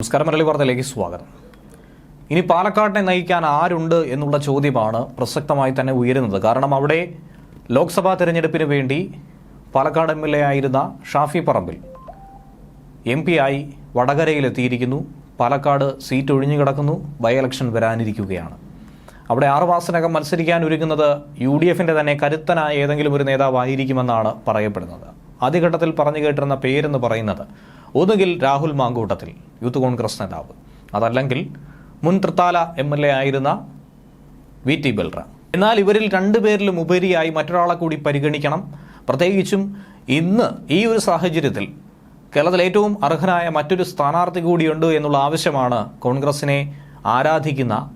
നമസ്കാരം മലയാളി വാർത്തയിലേക്ക് സ്വാഗതം. ഇനി പാലക്കാടിനെ നയിക്കാൻ ആരുണ്ട് എന്നുള്ള ചോദ്യമാണ് പ്രസക്തമായി തന്നെ ഉയരുന്നത്. കാരണം അവിടെ ലോക്സഭാ തെരഞ്ഞെടുപ്പിന് വേണ്ടി പാലക്കാട് എം എൽ എ ആയിരുന്ന ഷാഫി പറമ്പിൽ എം പി ആയി വടകരയിലെത്തിയിരിക്കുന്നു. പാലക്കാട് സീറ്റ് ഒഴിഞ്ഞു കിടക്കുന്നു. ബൈ ഇലക്ഷൻ വരാനിരിക്കുകയാണ്. അവിടെ ആറു മാസത്തിനകം മത്സരിക്കാൻ ഒരുങ്ങുന്നത് യു ഡി എഫിന്റെ തന്നെ കരുത്തനായ ഏതെങ്കിലും ഒരു നേതാവായിരിക്കുമെന്നാണ് പറയപ്പെടുന്നത്. ആദ്യഘട്ടത്തിൽ പറഞ്ഞു കേട്ടിരുന്ന പേരെന്ന് പറയുന്നത് ഒന്നുകിൽ രാഹുൽ മാങ്കൂട്ടത്തിൽ. യൂത്ത് കോൺഗ്രസ് നേതാവ്. അതല്ലെങ്കിൽ മുൻ തൃത്താല എം എൽ എ ആയിരുന്ന വി ടി ബൽറ. എന്നാൽ ഇവരിൽ രണ്ടുപേരിലും ഉപരിയായി മറ്റൊരാളെ കൂടി പരിഗണിക്കണം. പ്രത്യേകിച്ചും ഇന്ന് ഈ ഒരു സാഹചര്യത്തിൽ കേരളത്തിൽ ഏറ്റവും അർഹനായ മറ്റൊരു സ്ഥാനാർത്ഥി കൂടിയുണ്ട് എന്നുള്ള ആവശ്യമാണ് കോൺഗ്രസിനെ ആരാധിക്കുന്ന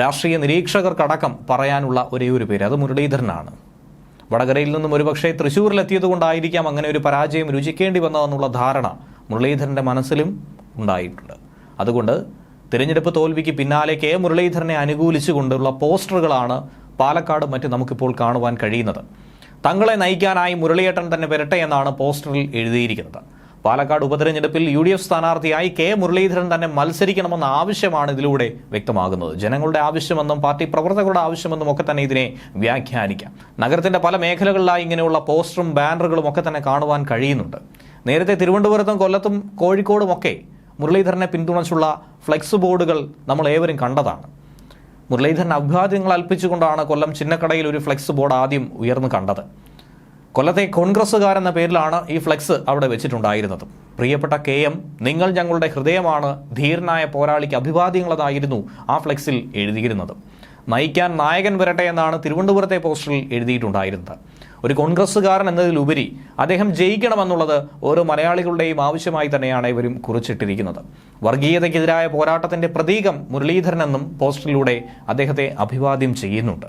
രാഷ്ട്രീയ നിരീക്ഷകർക്കടക്കം പറയാനുള്ള ഒരേ ഒരു പേര്. അത് മുരളീധരനാണ്. വടകരയിൽ നിന്നും ഒരുപക്ഷെ തൃശ്ശൂരിലെത്തിയത് കൊണ്ടായിരിക്കാം അങ്ങനെ ഒരു പരാജയം രുചിക്കേണ്ടി വന്നതെന്നുള്ള ധാരണ മുരളീധരന്റെ മനസ്സിലും ഉണ്ടായിട്ടുണ്ട്. അതുകൊണ്ട് തിരഞ്ഞെടുപ്പ് തോൽവിക്ക് പിന്നാലെ കെ. മുരളീധരനെ അനുകൂലിച്ചുകൊണ്ടുള്ള പോസ്റ്ററുകളാണ് പാലക്കാട് മറ്റ് നമുക്കിപ്പോൾ കാണുവാൻ കഴിയുന്നത്. തങ്ങളെ നയിക്കാനായി മുരളിയേട്ടൻ തന്നെ വരട്ടെ എന്നാണ് പോസ്റ്ററിൽ എഴുതിയിരിക്കുന്നത്. പാലക്കാട് ഉപതെരഞ്ഞെടുപ്പിൽ യു ഡി എഫ് സ്ഥാനാർത്ഥിയായി കെ. മുരളീധരൻ തന്നെ മത്സരിക്കണമെന്ന ആവശ്യമാണ് ഇതിലൂടെ വ്യക്തമാകുന്നത്. ജനങ്ങളുടെ ആവശ്യമെന്നും പാർട്ടി പ്രവർത്തകരുടെ ആവശ്യമെന്നും ഒക്കെ തന്നെ ഇതിനെ വ്യാഖ്യാനിക്കാം. നഗരത്തിന്റെ പല മേഖലകളിലായി ഇങ്ങനെയുള്ള പോസ്റ്ററും ബാനറുകളും ഒക്കെ തന്നെ കാണുവാൻ കഴിയുന്നുണ്ട്. നേരത്തെ തിരുവനന്തപുരത്തും കൊല്ലത്തും കോഴിക്കോടും ഒക്കെ മുരളീധരനെ പിന്തുണച്ചുള്ള ഫ്ലെക്സ് ബോർഡുകൾ നമ്മൾ ഏവരും കണ്ടതാണ്. മുരളീധരൻ അഭിവാദ്യങ്ങൾ അൽപ്പിച്ചുകൊണ്ടാണ് കൊല്ലം ചിന്നക്കടയിൽ ഒരു ഫ്ലെക്സ് ബോർഡ് ആദ്യം ഉയർന്നു കണ്ടത്. കൊല്ലത്തെ കോൺഗ്രസ്സുകാരെന്ന പേരിലാണ് ഈ ഫ്ലെക്സ് അവിടെ വെച്ചിട്ടുണ്ടായിരുന്നത്. പ്രിയപ്പെട്ട കെ എം നിങ്ങൾ ഞങ്ങളുടെ ഹൃദയമാണ് ധീരനായ പോരാളിക്ക് അഭിവാദ്യങ്ങളതായിരുന്നു ആ ഫ്ലെക്സിൽ എഴുതിയിരുന്നത്. നയിക്കാൻ നായകൻ വരട്ടെ എന്നാണ് തിരുവനന്തപുരത്തെ പോസ്റ്ററിൽ എഴുതിയിട്ടുണ്ടായിരുന്നത്. ഒരു കോൺഗ്രസ്സുകാരൻ എന്നതിലുപരി അദ്ദേഹം ജയിക്കണമെന്നുള്ളത് ഓരോ മലയാളികളുടെയും ആവശ്യമായി തന്നെയാണ് ഇവരും കുറിച്ചിട്ടിരിക്കുന്നത്. വർഗീയതയ്ക്കെതിരായ പോരാട്ടത്തിന്റെ പ്രതീകം മുരളീധരനെന്നും പോസ്റ്ററിലൂടെ അദ്ദേഹത്തെ അഭിവാദ്യം ചെയ്യുന്നുണ്ട്.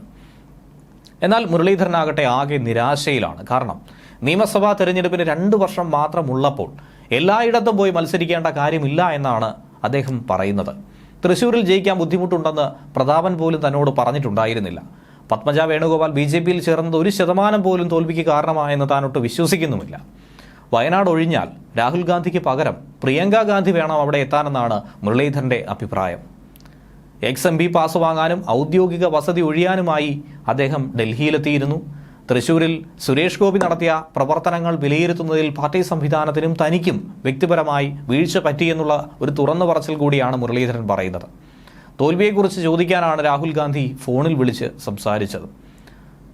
എന്നാൽ മുരളീധരനാകട്ടെ ആകെ നിരാശയിലാണ്. കാരണം നിയമസഭാ തെരഞ്ഞെടുപ്പിന് രണ്ട് വർഷം മാത്രമുള്ളപ്പോൾ എല്ലായിടത്തും പോയി മത്സരിക്കേണ്ട കാര്യമില്ല എന്നാണ് അദ്ദേഹം പറയുന്നത്. തൃശൂരിൽ ജയിക്കാൻ ബുദ്ധിമുട്ടുണ്ടെന്ന് പ്രതാപൻ പോലും തന്നോട് പറഞ്ഞിട്ടുണ്ടായിരുന്നില്ല. പത്മജ വേണുഗോപാൽ ബി ജെ പിയിൽ ചേർന്നത് ഒരു ശതമാനം പോലും തോൽവിക്ക് കാരണമായെന്ന് താനൊട്ട് വിശ്വസിക്കുന്നുമില്ല. വയനാട് ഒഴിഞ്ഞാൽ രാഹുൽ ഗാന്ധിക്ക് പകരം പ്രിയങ്ക ഗാന്ധി വേണം അവിടെ എത്താനെന്നാണ് മുരളീധരന്റെ അഭിപ്രായം. എക്സ് എം പി പാസ് വാങ്ങാനും ഔദ്യോഗിക വസതി ഒഴിയാനുമായി അദ്ദേഹം ഡൽഹിയിലെത്തിയിരുന്നു. തൃശൂരിൽ സുരേഷ് ഗോപി നടത്തിയ പ്രവർത്തനങ്ങൾ വിലയിരുത്തുന്നതിൽ പാർട്ടി സംവിധാനത്തിനും തനിക്കും വ്യക്തിപരമായി വീഴ്ച പറ്റിയെന്നുള്ള ഒരു തുറന്നു പറച്ചിൽ കൂടിയാണ് മുരളീധരൻ പറയുന്നത്. തോൽവിയെക്കുറിച്ച് ചോദിക്കാനാണ് രാഹുൽ ഗാന്ധി ഫോണിൽ വിളിച്ച് സംസാരിച്ചത്.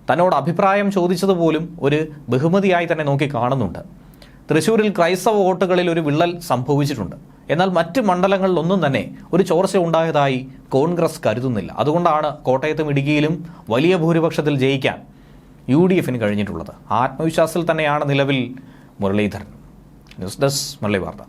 തന്നോട് അഭിപ്രായം ചോദിച്ചതുപോലും ഒരു ബഹുമതിയായി തന്നെ നോക്കി കാണുന്നുണ്ട്. തൃശൂരിൽ ക്രൈസ്തവ വോട്ടുകളിൽ ഒരു വിള്ളൽ സംഭവിച്ചിട്ടുണ്ട്. എന്നാൽ മറ്റ് മണ്ഡലങ്ങളിലൊന്നും തന്നെ ഒരു ചോർച്ച ഉണ്ടായതായി കോൺഗ്രസ് കരുതുന്നില്ല. അതുകൊണ്ടാണ് കോട്ടയത്തും ഇടുക്കിയിലും വലിയ ഭൂരിപക്ഷത്തിൽ ജയിക്കാൻ യു ഡി എഫിന് കഴിഞ്ഞിട്ടുള്ളത്. ആത്മവിശ്വാസത്തിൽ തന്നെയാണ് നിലവിൽ മുരളീധരൻ. ന്യൂസ് ഡെസ്ക് മുരളി വാർത്ത.